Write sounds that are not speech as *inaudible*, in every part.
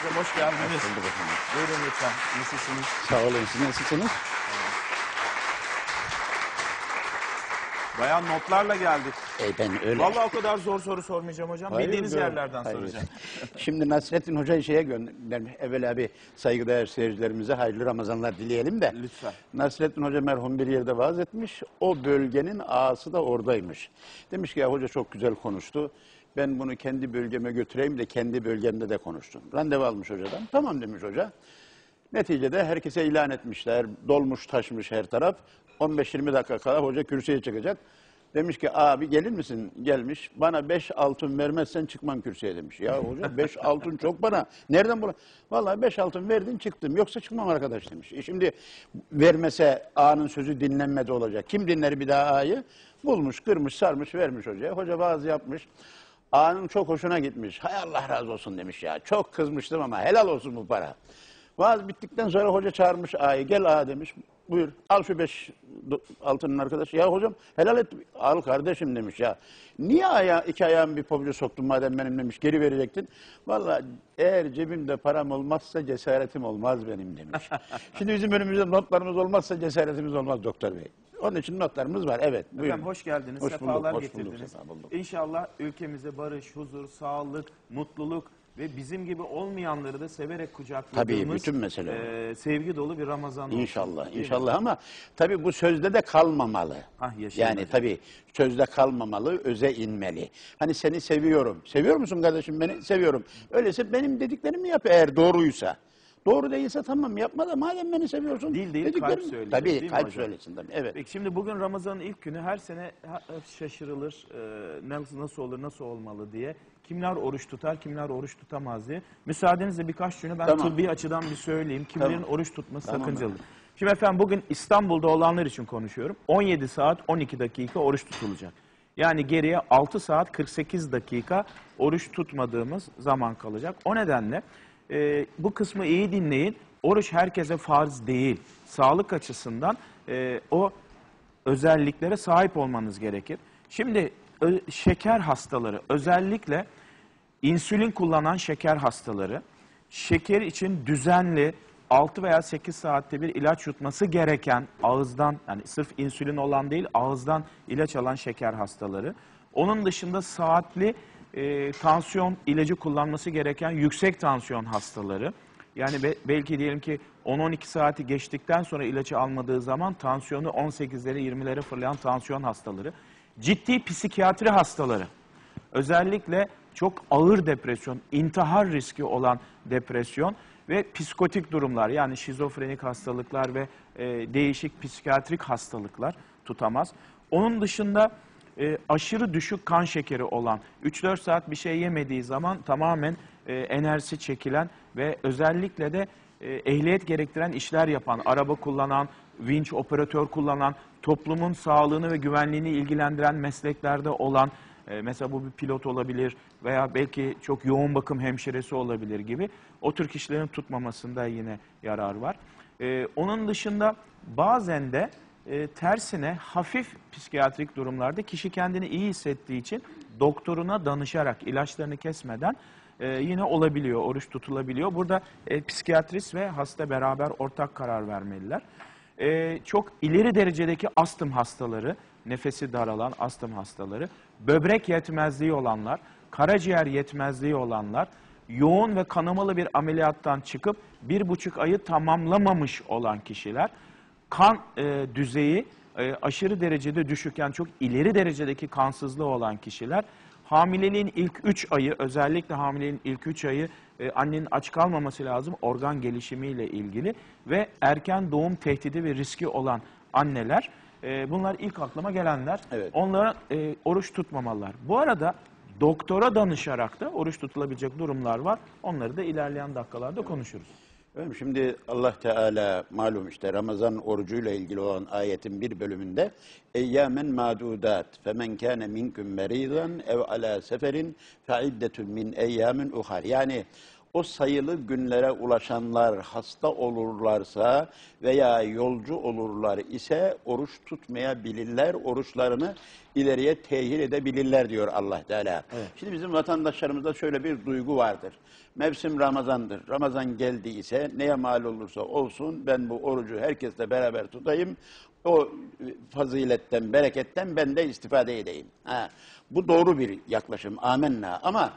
Hocam hoş geldiniz. bulduk efendim. Buyurun lütfen. Nasılsınız? Sağ olun. Siz nasılsınız? Bayağı notlarla geldik. E ben öyle. Vallahi o kadar zor soru sormayacağım hocam. Hayır, Bildiğiniz yok. yerlerden Hayır. soracağım. *laughs* Şimdi Nasrettin Hoca'yı şeye göndermiş. Evvela bir saygıdeğer seyircilerimize hayırlı Ramazanlar dileyelim de. Lütfen. Nasrettin Hoca merhum bir yerde vaaz etmiş. O bölgenin ağası da oradaymış. Demiş ki ya hoca çok güzel konuştu. Ben bunu kendi bölgeme götüreyim de kendi bölgemde de konuştum. Randevu almış hocadan. Tamam demiş hoca. Neticede herkese ilan etmişler. Dolmuş taşmış her taraf. 15-20 dakika kala hoca kürsüye çıkacak. Demiş ki abi gelir misin? Gelmiş. Bana 5 altın vermezsen çıkmam kürsüye demiş. Ya hoca 5 *laughs* altın çok bana. Nereden bula? Vallahi 5 altın verdin çıktım. Yoksa çıkmam arkadaş demiş. E şimdi vermese ağanın sözü dinlenmedi olacak. Kim dinler bir daha ağayı? Bulmuş, kırmış, sarmış, vermiş hocaya. Hoca vaaz yapmış. Ağanın çok hoşuna gitmiş. Hay Allah razı olsun demiş ya. Çok kızmıştım ama helal olsun bu para. Vaaz bittikten sonra hoca çağırmış ağayı. Gel ağa demiş. Buyur al şu beş altının arkadaş. Ya hocam helal et. Al kardeşim demiş ya. Niye aya, iki ayağımı bir pabuca soktun madem benim demiş. Geri verecektin. Vallahi eğer cebimde param olmazsa cesaretim olmaz benim demiş. *laughs* Şimdi bizim önümüzde notlarımız olmazsa cesaretimiz olmaz doktor bey. Onun için notlarımız var. Evet. Buyurun. Efendim hoş geldiniz. Hoş sefalar bulduk, hoş getirdiniz. bulduk, sefa bulduk. İnşallah ülkemize barış, huzur, sağlık, mutluluk ve bizim gibi olmayanları da severek kucakladığımız Tabii, bütün mesele e, sevgi dolu bir Ramazan olsun. İnşallah, mi? inşallah ama tabii bu sözde de kalmamalı. Yaşayın yani tabii sözde kalmamalı, öze inmeli. Hani seni seviyorum. Seviyor musun kardeşim beni? Seviyorum. Öyleyse benim dediklerimi yap eğer doğruysa. Doğru değilse tamam yapma da madem beni seviyorsun. Dil değil, kalp söyleyecek, Tabii değil mi kalp hocam? söylesin tabii. Evet. Peki şimdi bugün Ramazan'ın ilk günü her sene şaşırılır e, nasıl, nasıl olur nasıl olmalı diye. Kimler oruç tutar kimler oruç tutamaz diye. Müsaadenizle birkaç cümle ben Tamam. tıbbi açıdan bir söyleyeyim. Kimlerin Tamam. oruç tutması Tamam sakıncalı. Şimdi efendim bugün İstanbul'da olanlar için konuşuyorum. 17 saat 12 dakika oruç tutulacak. Yani geriye 6 saat 48 dakika oruç tutmadığımız zaman kalacak. O nedenle e, bu kısmı iyi dinleyin. Oruç herkese farz değil. Sağlık açısından e, o özelliklere sahip olmanız gerekir. Şimdi şeker hastaları özellikle insülin kullanan şeker hastaları şeker için düzenli 6 veya 8 saatte bir ilaç yutması gereken ağızdan yani sırf insülin olan değil ağızdan ilaç alan şeker hastaları. Onun dışında saatli e, tansiyon ilacı kullanması gereken yüksek tansiyon hastaları. Yani be- belki diyelim ki 10-12 saati geçtikten sonra ilacı almadığı zaman tansiyonu 18'lere 20'lere fırlayan tansiyon hastaları. Ciddi psikiyatri hastaları. Özellikle çok ağır depresyon, intihar riski olan depresyon ve psikotik durumlar yani şizofrenik hastalıklar ve e, değişik psikiyatrik hastalıklar tutamaz. Onun dışında e, aşırı düşük kan şekeri olan 3-4 saat bir şey yemediği zaman tamamen e, enerjisi çekilen ve özellikle de e, ehliyet gerektiren işler yapan, araba kullanan, vinç operatör kullanan, toplumun sağlığını ve güvenliğini ilgilendiren mesleklerde olan, e, mesela bu bir pilot olabilir veya belki çok yoğun bakım hemşiresi olabilir gibi o tür kişilerin tutmamasında yine yarar var. E, onun dışında bazen de e, tersine hafif psikiyatrik durumlarda kişi kendini iyi hissettiği için doktoruna danışarak ilaçlarını kesmeden e, yine olabiliyor, oruç tutulabiliyor. Burada e, psikiyatrist ve hasta beraber ortak karar vermeliler. E, çok ileri derecedeki astım hastaları, nefesi daralan astım hastaları, böbrek yetmezliği olanlar, karaciğer yetmezliği olanlar, yoğun ve kanamalı bir ameliyattan çıkıp bir buçuk ayı tamamlamamış olan kişiler, kan e, düzeyi e, aşırı derecede düşük yani çok ileri derecedeki kansızlığı olan kişiler hamileliğin ilk 3 ayı özellikle hamileliğin ilk 3 ayı e, annenin aç kalmaması lazım organ gelişimiyle ilgili ve erken doğum tehdidi ve riski olan anneler e, bunlar ilk aklıma gelenler. Evet. Onlara e, oruç tutmamalılar. Bu arada doktora danışarak da oruç tutulabilecek durumlar var. Onları da ilerleyen dakikalarda konuşuruz. Efendim şimdi Allah Teala malum işte Ramazan orucuyla ilgili olan ayetin bir bölümünde eyyamen madudat femen kana minkum meridan ev ala seferin fe iddetun min eyyamin uhar. Yani o sayılı günlere ulaşanlar hasta olurlarsa veya yolcu olurlar ise oruç tutmayabilirler, oruçlarını ileriye tehir edebilirler diyor Allah Teala. Şimdi bizim vatandaşlarımızda şöyle bir duygu vardır. Mevsim Ramazan'dır. Ramazan geldi ise neye mal olursa olsun ben bu orucu herkesle beraber tutayım. O faziletten, bereketten ben de istifade edeyim. Ha, bu doğru bir yaklaşım. Amenna. Ama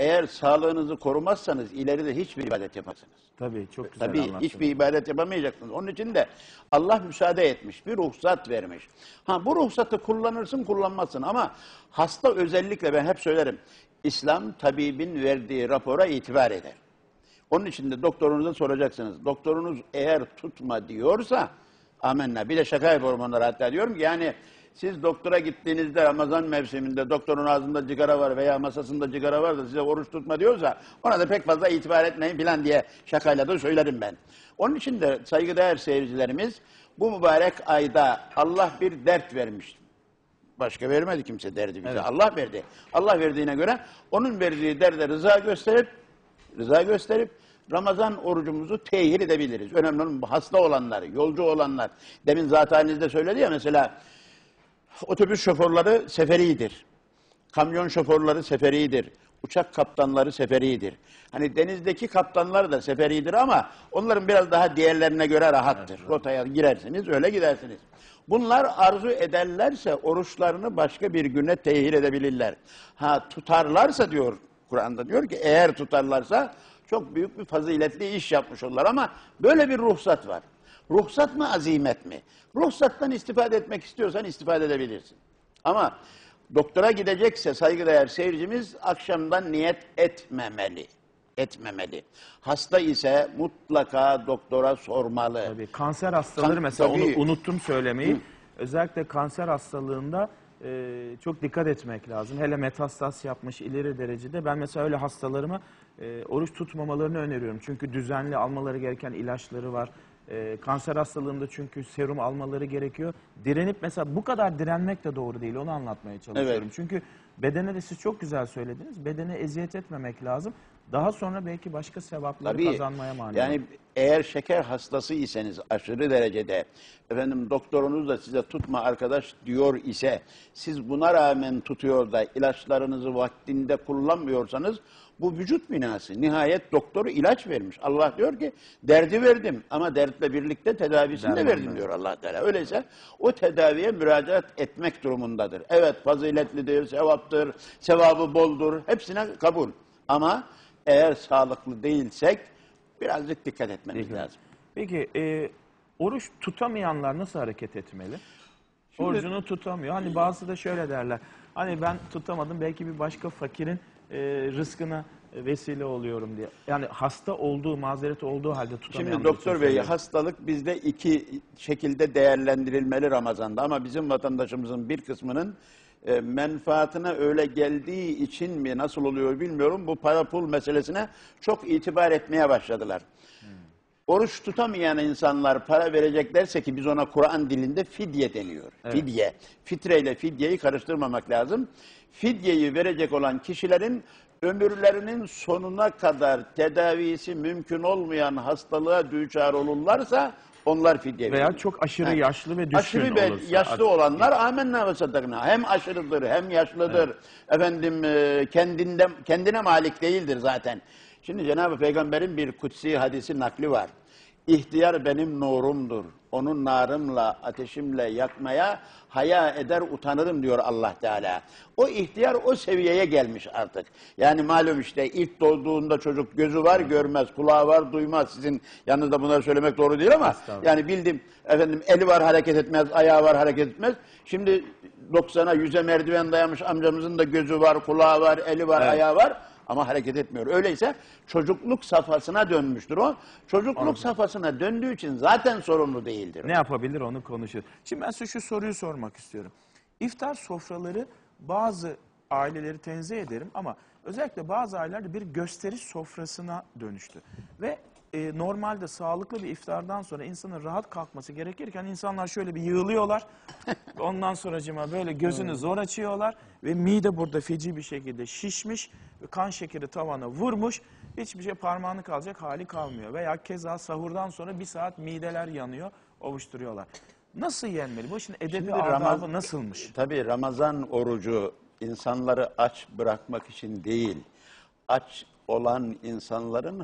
eğer sağlığınızı korumazsanız ileride hiçbir ibadet yapamazsınız. Tabii çok güzel Tabii anlattın. hiçbir ibadet yapamayacaksınız. Onun için de Allah müsaade etmiş, bir ruhsat vermiş. Ha bu ruhsatı kullanırsın, kullanmazsın ama hasta özellikle ben hep söylerim. İslam tabibin verdiği rapora itibar eder. Onun için de doktorunuza soracaksınız. Doktorunuz eğer tutma diyorsa amenna. Bir de şaka yapıyorum onlara hatta diyorum ki yani siz doktora gittiğinizde Ramazan mevsiminde doktorun ağzında cigara var veya masasında cigara var da size oruç tutma diyorsa ona da pek fazla itibar etmeyin filan diye şakayla da söylerim ben. Onun için de saygıdeğer seyircilerimiz bu mübarek ayda Allah bir dert vermiş. Başka vermedi kimse derdi bize. Allah verdi. Allah verdiğine göre onun verdiği derde rıza gösterip rıza gösterip Ramazan orucumuzu tehir edebiliriz. Önemli olan hasta olanlar, yolcu olanlar. Demin zaten halinizde söyledi ya mesela otobüs şoförleri seferidir. Kamyon şoförleri seferidir. Uçak kaptanları seferidir. Hani denizdeki kaptanlar da seferidir ama onların biraz daha diğerlerine göre rahattır. Rotaya girersiniz, öyle gidersiniz. Bunlar arzu ederlerse oruçlarını başka bir güne tehir edebilirler. Ha tutarlarsa diyor Kur'an'da diyor ki eğer tutarlarsa çok büyük bir faziletli iş yapmış olurlar ama böyle bir ruhsat var. Ruhsat mı azimet mi? Ruhsattan istifade etmek istiyorsan istifade edebilirsin. Ama doktora gidecekse saygıdeğer seyircimiz akşamdan niyet etmemeli. Etmemeli. Hasta ise mutlaka doktora sormalı. Tabii kanser hastaları Kan- mesela tabii. onu unuttum söylemeyi. Özellikle kanser hastalığında e, çok dikkat etmek lazım. Hele metastas yapmış ileri derecede. Ben mesela öyle hastalarıma e, oruç tutmamalarını öneriyorum. Çünkü düzenli almaları gereken ilaçları var. E, kanser hastalığında çünkü serum almaları gerekiyor. Direnip mesela bu kadar direnmek de doğru değil. Onu anlatmaya çalışıyorum. Evet. Çünkü bedene de siz çok güzel söylediniz. Bedene eziyet etmemek lazım. Daha sonra belki başka sevapları Tabii. kazanmaya mani olur. Yani eğer şeker hastası iseniz aşırı derecede efendim doktorunuz da size tutma arkadaş diyor ise siz buna rağmen tutuyor da ilaçlarınızı vaktinde kullanmıyorsanız bu vücut binası. Nihayet doktoru ilaç vermiş. Allah diyor ki derdi verdim ama dertle birlikte tedavisini de Derman verdim verdim. diyor Allah Teala. Öyleyse o tedaviye müracaat etmek durumundadır. Evet faziletlidir, sevaptır, sevabı boldur. Hepsine kabul. Ama eğer sağlıklı değilsek birazcık dikkat etmemiz Peki. lazım. Peki e, oruç tutamayanlar nasıl hareket etmeli? Orucunu tutamıyor. Hani bazı da şöyle derler. Hani ben tutamadım belki bir başka fakirin e, rızkına vesile oluyorum diye. Yani hasta olduğu, mazeret olduğu halde tutamayanlar Şimdi doktor bey hastalık bizde iki şekilde değerlendirilmeli Ramazan'da ama bizim vatandaşımızın bir kısmının e, menfaatine öyle geldiği için mi nasıl oluyor bilmiyorum bu para pul meselesine çok itibar etmeye başladılar. Oruç tutamayan insanlar para vereceklerse ki biz ona Kur'an dilinde fidye deniyor. Fidye. Fitreyle fidyeyi karıştırmamak lazım. Fidyeyi verecek olan kişilerin ömürlerinin sonuna kadar tedavisi mümkün olmayan hastalığa düçar olurlarsa onlar fidye Veya veriyor. çok aşırı He. yaşlı ve düşkün Aşırı ve olursa. yaşlı olanlar amenna ve sadakna. Hem aşırıdır hem yaşlıdır. Efendim e, kendinde, kendine malik değildir zaten. Şimdi Cenab-ı Peygamber'in bir kutsi hadisi nakli var. İhtiyar benim nurumdur. Onun narımla, ateşimle yakmaya haya eder utanırım diyor Allah Teala. O ihtiyar o seviyeye gelmiş artık. Yani malum işte ilk doğduğunda çocuk gözü var görmez, kulağı var duymaz. Sizin yanınızda bunları söylemek doğru değil ama yani bildim efendim eli var hareket etmez, ayağı var hareket etmez. Şimdi 90'a 100'e merdiven dayamış amcamızın da gözü var, kulağı var, eli var, Evet. ayağı var ama hareket etmiyor. Öyleyse çocukluk safhasına dönmüştür o. Çocukluk safhasına döndüğü için zaten sorumlu değildir. Ne yapabilir onu konuşuyor. Şimdi ben size şu soruyu sormak istiyorum. İftar sofraları bazı aileleri tenzih ederim ama özellikle bazı ailelerde bir gösteriş sofrasına dönüştü. Ve e, normalde sağlıklı bir iftardan sonra insanın rahat kalkması gerekirken insanlar şöyle bir yığılıyorlar. *laughs* Ondan sonracıma böyle gözünü zor açıyorlar ve mide burada feci bir şekilde şişmiş kan şekeri tavana vurmuş. hiçbir şey parmağını kalacak hali kalmıyor. Veya keza sahurdan sonra bir saat mideler yanıyor, ovuşturuyorlar. Nasıl yenmeli? Bu işin edebi Şimdi adabı Ramaz- nasılmış? Tabii Ramazan orucu insanları aç bırakmak için değil, aç olan insanların